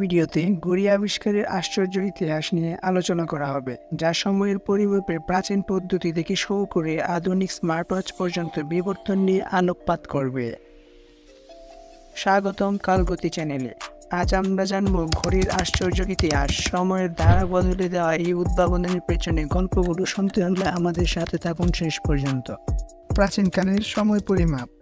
ভিডিওতে ঘড়ি আবিষ্কারের আশ্চর্য ইতিহাস নিয়ে আলোচনা করা হবে, যা সময়ের পরিমাপে প্রাচীন পদ্ধতি থেকে শুরু করে আধুনিক স্মার্টওয়াচ পর্যন্ত বিবর্তন নিয়ে আলোকপাত করবে। স্বাগতম কালগতি চ্যানেলে আজ আমরা জানব ঘড়ির আশ্চর্য ইতিহাস, সময়ের ধারা বদলে দেওয়া এই উদ্ভাবনের পেছনে গল্পগুলো শুনতে হলে আমাদের সাথে থাকুন শেষ পর্যন্ত। প্রাচীনকালের সময় পরিমাপ।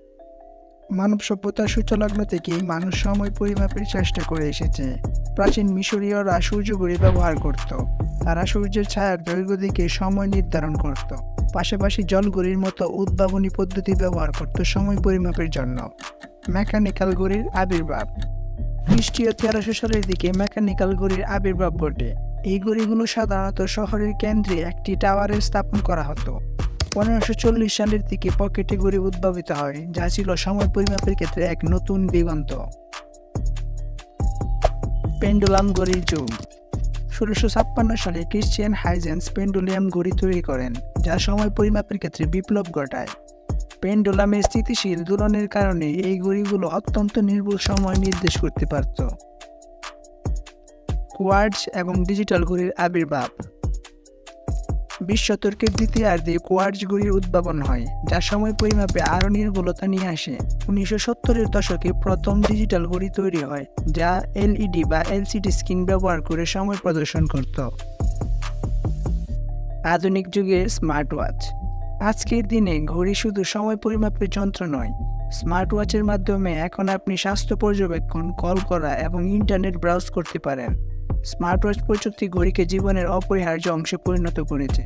মানব সভ্যতার সূচলগ্ন থেকেই মানুষ সময় পরিমাপের চেষ্টা করে এসেছে। প্রাচীন মিশরীয়রা সূর্য ঘড়ি ব্যবহার করত। তারা সূর্যের ছায়ার দৈর্ঘ্য দিকে সময় নির্ধারণ করত। পাশাপাশি জলঘড়ির মতো উদ্ভাবনী পদ্ধতি ব্যবহার করত সময় পরিমাপের জন্য। মেকানিক্যাল ঘড়ির আবির্ভাব। খ্রিস্টীয় তেরোশো সালের দিকে মেকানিক্যাল ঘড়ির আবির্ভাব ঘটে। এই ঘড়িগুলো সাধারণত শহরের কেন্দ্রে একটি টাওয়ারে স্থাপন করা হতো। পনেরোশো চল্লিশ সালের দিকে পকেটে ঘড়ি উদ্ভাবিত হয়, যা ছিল সময় পরিমাপের ক্ষেত্রে এক নতুন দিগন্ত। পেন্ডুলাম ঘড়ির যুগ। ষোলোশো ছাপ্পান্ন সালে ক্রিশ্চিয়ান হাইজেন্স পেন্ডুলিয়াম ঘড়ি তৈরি করেন, যা সময় পরিমাপের ক্ষেত্রে বিপ্লব ঘটায়। পেন্ডুলামের স্থিতিশীল দোলনের কারণে এই ঘড়িগুলো অত্যন্ত নির্ভুল সময় নির্দেশ করতে পারত। কোয়ার্ডস এবং ডিজিটাল ঘড়ির আবির্ভাব। বিশ শতকের দ্বিতীয়ার্ধে কোয়ার্টজ ঘড়ির উদ্ভাবন হয়, যা সময় পরিমাপে আরও নির্ভুলতা নিয়ে আসে। উনিশশো সত্তরের দশকে প্রথম ডিজিটাল ঘড়ি তৈরি হয়, যা এলইডি বা এলসিডি স্ক্রিন ব্যবহার করে সময় প্রদর্শন করত। আধুনিক যুগে স্মার্ট ওয়াচ আজকের দিনে ঘড়ি শুধু সময় পরিমাপের যন্ত্র নয় স্মার্ট ওয়াচের মাধ্যমে এখন আপনি স্বাস্থ্য পর্যবেক্ষণ, কল করা এবং ইন্টারনেট ব্রাউজ করতে পারেন। স্মার্ট ওয়াচ প্রযুক্তি ঘড়িকে জীবনের অপরিহার্য অংশে পরিণত করেছে।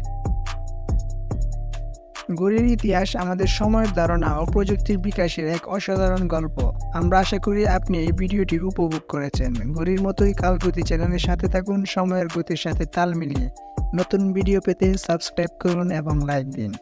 ঘড়ির ইতিহাস আমাদের সময়ের ধারণা ও প্রযুক্তির বিকাশের এক অসাধারণ গল্প। আমরা আশা করি আপনি এই ভিডিওটি উপভোগ করেছেন। ঘড়ির মতোই কালগতি চ্যানেলের সাথে থাকুন, সময়ের গতির সাথে তাল মিলিয়ে। নতুন ভিডিও পেতে সাবস্ক্রাইব করুন এবং লাইক দিন।